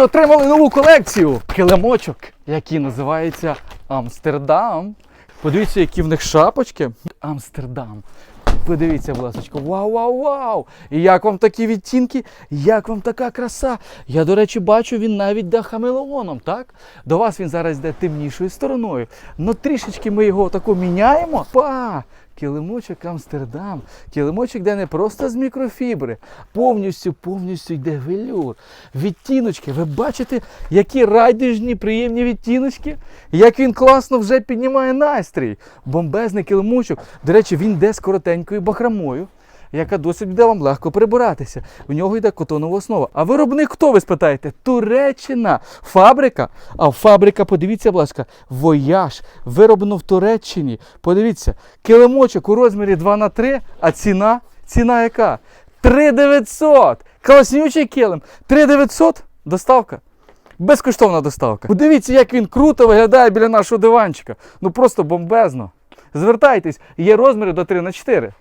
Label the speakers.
Speaker 1: Отримали нову колекцію килимочок, який називається Амстердам. Подивіться, які в них шапочки. Амстердам. Подивіться, будь ласка, вау, вау, вау! І як вам такі відтінки? Як вам така краса? Я, до речі, бачу, він навіть йде хамелеоном, так? До вас він зараз йде темнішою стороною. Ну трішечки ми його тако міняємо. Па! Килимочок Амстердам. Килимочок, де не просто з мікрофібри, повністю, повністю йде велюр. Відтіночки. Ви бачите, які райдужні, приємні відтіночки? Як він класно вже піднімає настрій. Бомбезний килимочок. До речі, він йде з коротенькою бахрамою. Яка досить буде вам легко прибиратися. У нього йде котонова основа. А виробник хто ви спитаєте? Туреччина. Фабрика. А фабрика, подивіться, будь ласка, вояж. Вироблено в Туреччині. Подивіться, килимочок у розмірі 2 на 3, а ціна? Ціна яка? 3900! Класнючий килим. 3900 доставка. Безкоштовна доставка. Подивіться, як він круто виглядає біля нашого диванчика. Ну просто бомбезно. Звертайтесь, є розміри до 3 на 4.